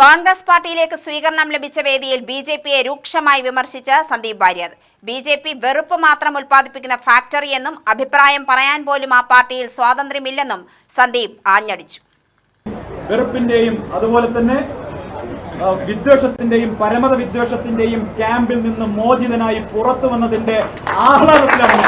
കോൺഗ്രസ് പാർട്ടിയിലേക്ക് സ്വീകരണം ലഭിച്ച വേദിയിൽ ബി ജെ പിയെ രൂക്ഷമായി വിമർശിച്ച Sandeep Varier. B J P വെറുപ്പ് മാത്രം ഉൽപ്പാദിപ്പിക്കുന്ന ഫാക്ടറിയെന്നും അഭിപ്രായം പറയാൻ പോലും ആ പാർട്ടിയിൽ സ്വാതന്ത്ര്യമില്ലെന്നും സന്ദീപ് ആഞ്ഞടിച്ചു. വെറുപ്പിന്റെയും അതുപോലെ തന്നെ വിദ്വേഷത്തിന്റെയും പരമത വിദ്വേഷത്തിന്റെയും ക്യാമ്പിൽ നിന്ന് മോചിതനായി പുറത്തു വന്നതിന്റെ ആഹ്ലാദത്തിലാണ്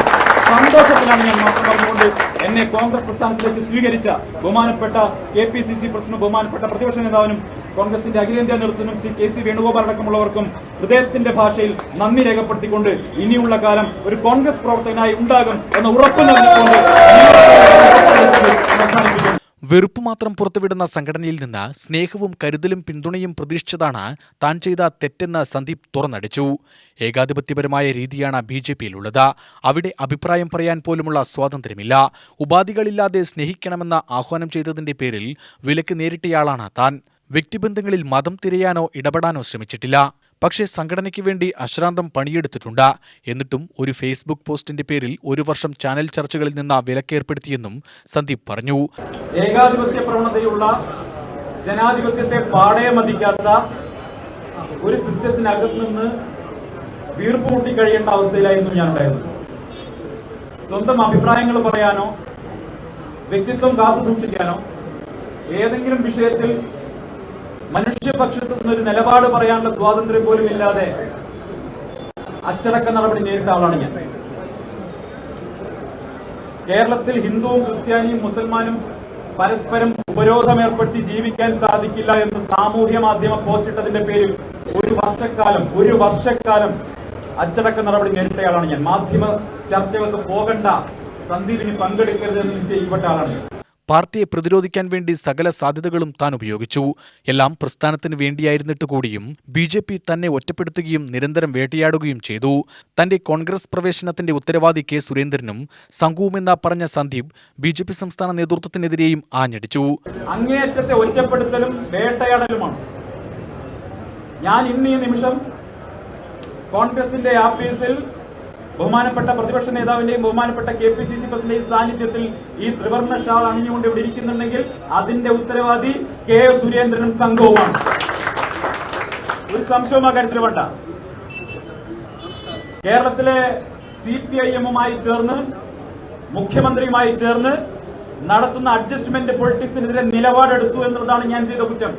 സന്തോഷത്തിലാണ് ഞാൻ മാത്രം പറഞ്ഞുകൊണ്ട് എന്നെ കോൺഗ്രസ് പ്രസ്ഥാനത്തിലേക്ക് സ്വീകരിച്ച ബഹുമാനപ്പെട്ട K P C C president ബഹുമാനപ്പെട്ട പ്രതിപക്ഷ നേതാവിനും കോൺഗ്രസിന്റെ അഖിലേന്ത്യാ നേതൃത്വത്തിനും ശ്രീ കെ സി വേണുഗോപാൽ അടക്കമുള്ളവർക്കും ഹൃദയത്തിന്റെ ഭാഷയിൽ നന്ദി രേഖപ്പെടുത്തിക്കൊണ്ട് ഇനിയുള്ള കാലം ഒരു കോൺഗ്രസ് പ്രവർത്തകനായി ഉണ്ടാകും എന്ന ഉറപ്പ് നൽകിക്കൊണ്ട് വെറുപ്പ് മാത്രം പുറത്തുവിടുന്ന സംഘടനയിൽ നിന്ന് സ്നേഹവും കരുതലും പിന്തുണയും പ്രതീക്ഷിച്ചതാണ് താൻ ചെയ്ത തെറ്റെന്ന് സന്ദീപ് തുറന്നടിച്ചു. ഏകാധിപത്യപരമായ രീതിയാണ് ബി ജെ പിയിലുള്ളത്. അവിടെ അഭിപ്രായം പറയാൻ പോലുമുള്ള സ്വാതന്ത്ര്യമില്ല. ഉപാധികളില്ലാതെ സ്നേഹിക്കണമെന്ന് ആഹ്വാനം ചെയ്തതിന്റെ പേരിൽ വിലക്ക് നേരിട്ടയാളാണ് താൻ. വ്യക്തിബന്ധങ്ങളിൽ മതം തിരയാനോ ഇടപെടാനോ ശ്രമിച്ചിട്ടില്ല. പക്ഷേ സംഘടനയ്ക്ക് വേണ്ടി അശ്രാന്തം പണിയെടുത്തിട്ടുണ്ട്. എന്നിട്ടും ഒരു ഫേസ്ബുക്ക് പോസ്റ്റിന്റെ പേരിൽ ഒരു വർഷം ചാനൽ ചർച്ചകളിൽ നിന്ന് വിലക്കേർപ്പെടുത്തിയെന്നും സന്ദീപ് പറഞ്ഞു. ഏകാധിപത്യ പ്രവണതയുള്ള ജനാധിപത്യത്തെ പാടയെ മതിക്കാത്ത ഒരു സിസ്റ്റത്തിനകത്ത് നിന്ന് വീർപ്പ് മുട്ടി കഴിയേണ്ട അവസ്ഥയിലായിരുന്നു ഞാൻ ഉണ്ടായിരുന്നത് സ്വന്തം അഭിപ്രായങ്ങൾ പറയാനോ വ്യക്തിത്വം കാത്തു സൂക്ഷിക്കാനോ ഏതെങ്കിലും വിഷയത്തിൽ മനുഷ്യപക്ഷത്തു നിന്നൊരു നിലപാട് പറയാനുള്ള സ്വാതന്ത്ര്യം പോലും ഇല്ലാതെ അച്ചടക്ക നടപടി നേരിട്ട ആളാണ് ഞാൻ. കേരളത്തിൽ ഹിന്ദുവും ക്രിസ്ത്യാനിയും മുസൽമാനും പരസ്പരം ഉപരോധം ഏർപ്പെടുത്തി ജീവിക്കാൻ സാധിക്കില്ല എന്ന് സാമൂഹ്യ മാധ്യമ പോസ്റ്റ് ഇട്ടതിന്റെ പേരിൽ ഒരു വർഷക്കാലം ഒരു വർഷക്കാലം അച്ചടക്ക നടപടി നേരിട്ടയാളാണ് ഞാൻ. മാധ്യമ ചർച്ചകൾക്ക് പോകണ്ട സന്ദീപിന് പങ്കെടുക്കരുത് എന്ന് നിശ്ചയിക്കപ്പെട്ട ആളാണ് ഞാൻ. പാർട്ടിയെ പ്രതിരോധിക്കാൻ വേണ്ടി സകല സാധ്യതകളും താൻ ഉപയോഗിച്ചു. എല്ലാം പ്രസ്ഥാനത്തിന് വേണ്ടിയായിരുന്നിട്ട് കൂടിയും ബി ജെ പി തന്നെ ഒറ്റപ്പെടുത്തുകയും നിരന്തരം വേട്ടയാടുകയും ചെയ്തു. തന്റെ കോൺഗ്രസ് പ്രവേശനത്തിന്റെ ഉത്തരവാദി കെ സുരേന്ദ്രനും സംഘവുമെന്ന പറഞ്ഞ സന്ദീപ് ബി ജെ പി സംസ്ഥാന നേതൃത്വത്തിനെതിരെയും ആഞ്ഞടിച്ചു. അങ്ങേയറ്റത്തെ ഒറ്റപ്പെടുത്തലും വേട്ടയാടലുമാണ്. ഞാൻ ഇന്ന് ഈ നിമിഷം കോൺഗ്രസിന്റെ ആഫീസിൽ ബഹുമാനപ്പെട്ട പ്രതിപക്ഷ നേതാവിന്റെയും ബഹുമാനപ്പെട്ട കെ പി സി സി പ്രസിഡന്റിന്റെയും സാന്നിധ്യത്തിൽ ഈ ത്രിവർണ ഷാൾ അണിഞ്ഞുകൊണ്ട് ഇവിടെ ഇരിക്കുന്നുണ്ടെങ്കിൽ അതിന്റെ ഉത്തരവാദി കെ സുരേന്ദ്രനും സംഘവുമാണ്. ഒരു സംശയവും കാര്യത്തിൽ വേണ്ട. കേരളത്തിലെ സി പി ഐ എമ്മുമായി ചേർന്ന് മുഖ്യമന്ത്രിയുമായി ചേർന്ന് നടത്തുന്ന അഡ്ജസ്റ്റ്മെന്റ് പൊളിറ്റിക്സിനെതിരെ നിലപാടെടുത്തു എന്നുള്ളതാണ് ഞാൻ ചെയ്ത കുറ്റം.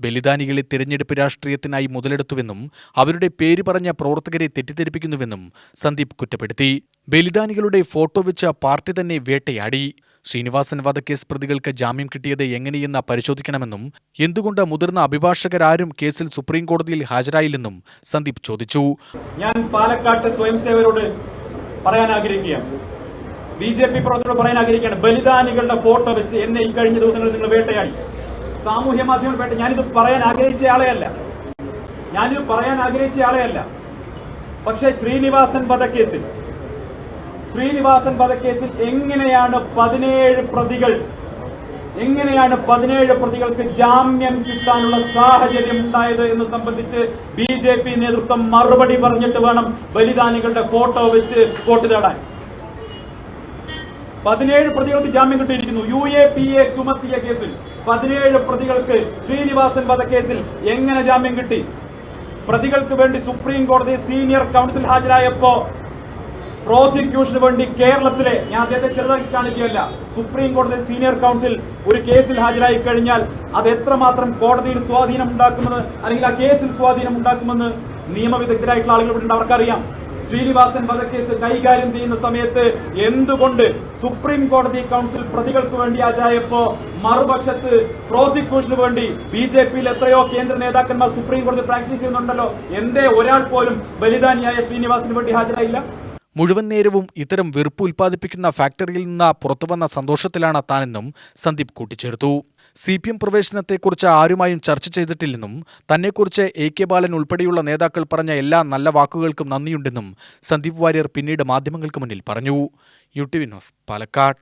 ബലിദാനികളെ തിരഞ്ഞെടുപ്പ് രാഷ്ട്രീയത്തിനായി മുതലെടുത്തുവെന്നും അവരുടെ പേര് പറഞ്ഞ പ്രവർത്തകരെ തെറ്റിദ്ധരിപ്പിക്കുന്നുവെന്നും സന്ദീപ് കുറ്റപ്പെടുത്തി. ബലിദാനികളുടെ ഫോട്ടോ വെച്ച പാർട്ടി തന്നെ വേട്ടയാടി. ശ്രീനിവാസൻ വധക്കേസ് പ്രതികൾക്ക് ജാമ്യം കിട്ടിയത് എങ്ങനെയെന്ന് പരിശോധിക്കണമെന്നും എന്തുകൊണ്ട് മുതിർന്ന അഭിഭാഷകരാരും കേസിൽ സുപ്രീം കോടതിയിൽ ഹാജരായില്ലെന്നും സന്ദീപ് ചോദിച്ചു. ഞാൻ പാലക്കാട്ട് സ്വയം സേവരോട് പറയാൻ ആഗ്രഹിക്കുകയാണ്. ബി ജെ പി പ്രവർത്തകരോട് പറയാൻ ആഗ്രഹിക്കുകയാണ്. ബലിദാനികളുടെ ഫോട്ടോ വെച്ച് എന്നെ ഈ കഴിഞ്ഞ ദിവസങ്ങളിൽ നിങ്ങൾ വേട്ടയാടി. സാമൂഹ്യ മാധ്യമങ്ങൾ വേണ്ട. ഞാനിത് പറയാൻ ആഗ്രഹിച്ച ആളെയല്ല ഞാനിത് പറയാൻ ആഗ്രഹിച്ച ആളെയല്ല പക്ഷെ ശ്രീനിവാസൻ വധക്കേസിൽ ശ്രീനിവാസൻ വധക്കേസിൽ എങ്ങനെയാണ് പതിനേഴ് പ്രതികൾ എങ്ങനെയാണ് പതിനേഴ് പ്രതികൾക്ക് ജാമ്യം കിട്ടാനുള്ള സാഹചര്യം ഉണ്ടായത് എന്ന് സംബന്ധിച്ച് ബി നേതൃത്വം മറുപടി പറഞ്ഞിട്ട് വേണം ബലിദാനികളുടെ ഫോട്ടോ വെച്ച് വോട്ട് തേടാൻ. പതിനേഴ് പ്രതികൾക്ക് ജാമ്യം കിട്ടിയിരിക്കുന്നു. യു എ പി എ ചുമത്തിയ കേസിൽ പതിനേഴ് പ്രതികൾക്ക് ശ്രീനിവാസൻ വധക്കേസിൽ എങ്ങനെ ജാമ്യം കിട്ടി? പ്രതികൾക്ക് വേണ്ടി സുപ്രീം കോടതി സീനിയർ കൗൺസിൽ ഹാജരായപ്പോ പ്രോസിക്യൂഷന് വേണ്ടി കേരളത്തിലെ ഞാൻ അദ്ദേഹത്തെ ചെറുതാക്കി കാണിക്കുകയല്ല. സുപ്രീം കോടതി സീനിയർ കൗൺസിൽ ഒരു കേസിൽ ഹാജരായി കഴിഞ്ഞാൽ അത് എത്രമാത്രം കോടതിയിൽ സ്വാധീനം ഉണ്ടാക്കുമെന്ന് അല്ലെങ്കിൽ ആ കേസിൽ സ്വാധീനം ഉണ്ടാക്കുമെന്ന് നിയമവിദഗ്ധരായിട്ടുള്ള ആളുകൾ ഇവിടെ അവർക്കറിയാം. ശ്രീനിവാസൻ വധക്കേസ് കൈകാര്യം ചെയ്യുന്ന സമയത്ത് എന്തുകൊണ്ട് സുപ്രീം കോടതി കൗൺസിൽ പ്രതികൾക്ക് വേണ്ടി ആചായപ്പോ മറുപക്ഷത്ത് പ്രോസിക്യൂഷന് വേണ്ടി ബി ജെ പിയിൽ എത്രയോ കേന്ദ്ര നേതാക്കന്മാർ സുപ്രീം കോടതി പ്രാക്ടീസ് ചെയ്യുന്നുണ്ടല്ലോ. എന്തേ ഒരാൾ പോലും ബലിദാനിയായ ശ്രീനിവാസിന് വേണ്ടി ഹാജരായില്ല? മുഴുവൻ നേരവും ഇത്തരം വെറുപ്പ് ഉൽപ്പാദിപ്പിക്കുന്ന ഫാക്ടറിയിൽ നിന്ന് പുറത്തുവന്ന സന്തോഷത്തിലാണ് താനെന്നും സന്ദീപ് കൂട്ടിച്ചേർത്തു. സി പി എം പ്രവേശനത്തെക്കുറിച്ച് ആരുമായും ചർച്ച ചെയ്തിട്ടില്ലെന്നും തന്നെക്കുറിച്ച് എ കെ ബാലൻ ഉൾപ്പെടെയുള്ള നേതാക്കൾ പറഞ്ഞ എല്ലാ നല്ല വാക്കുകൾക്കും നന്ദിയുണ്ടെന്നും സന്ദീപ് വാര്യർ പിന്നീട് മാധ്യമങ്ങൾക്ക് മുന്നിൽ പറഞ്ഞു. U T V news Palakkad.